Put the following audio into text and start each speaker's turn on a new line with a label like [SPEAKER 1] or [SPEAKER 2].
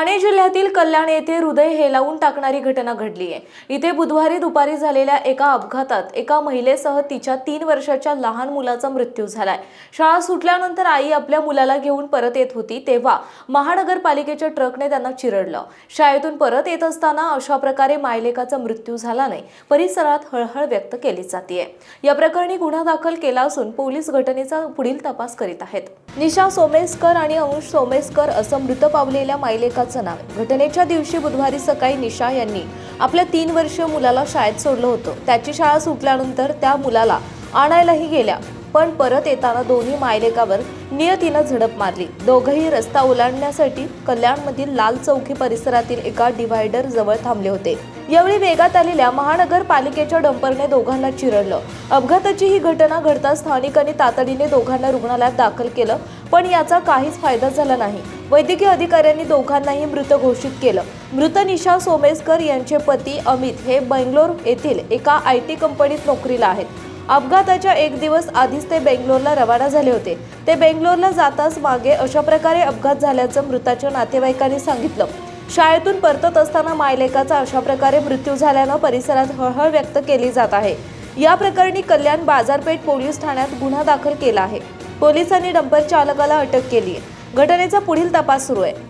[SPEAKER 1] ठाणे जिल्ह्यातील कल्याण येथे हृदय हेलावून टाकणारी घटना घडली आहे. इथे बुधवारी दुपारी झालेल्या एका अपघातात एका महिलेसह तिच्या तीन वर्षाच्या लहान मुलाचा मृत्यू झालाय. शाळा सुटल्यानंतर आई आपल्या मुलाला घेऊन परत येत होती तेव्हा महानगरपालिकेच्या ट्रकने त्यांना चिरडलं. शाळेतून परत येत असताना अशा प्रकारे मायलेकाचा मृत्यू झाला नाही. परिसरात हळहळ व्यक्त केली जाते या प्रकरणी गुन्हा दाखल केला असून पोलीस घटनेचा पुढील तपास करीत आहेत. निशा सोमेस्कर आणि अंश सोमेस्कर असं मृत पावलेल्या मायलेकाचं नाव. घटनेच्या दिवशी बुधवारी सकाळी निशा यांनी आपल्या तीन वर्षीय मुलाला शाळेत सोडलं होतं. त्याची शाळा सुटल्यानंतर त्या मुलाला आणायलाही गेल्या. पण परत येताना दोन्ही मायलेकावर नियतीनं झडप मारली. दोघंही रस्ता ओलांडण्यासाठी कल्याणमधील लाल चौकी परिसरातील एका डिव्हायडर जवळ थांबले होते. यावेळी वेगात आलेल्या महानगरपालिकेच्या डंपरने दोघांना चिरडलं. अपघाताची ही घटना घडताच स्थानिकांनी तातडीने दोघांना रुग्णालयात दाखल केलं पण याचा काहीच फायदा झाला नाही. वैद्यकीय अधिकाऱ्यांनी दोघांनाही मृत घोषित केलं. मृत निशा सोमेस्कर यांचे पती अमित हे बेंगलोर येथील एका आय टी कंपनीत नोकरीला आहेत. अपघाताच्या एक दिवस आधीच ते बेंगलोरला रवाना झाले होते. ते बेंगलोरला जाताच मागे अशा प्रकारे अपघात झाल्याचं मृताच्या नातेवाईकांनी सांगितलं. शाळेतून परतत असताना मायलेकाचा अशा प्रकारे मृत्यू झाल्यानं परिसरात हळहळ व्यक्त केली जात आहे. या प्रकरणी कल्याण बाजारपेठ पोलीस ठाण्यात गुन्हा दाखल केला आहे. पोलिसांनी डंपर चालकाला अटक केली आहे घटनेचा पुढील तपास सुरू आहे.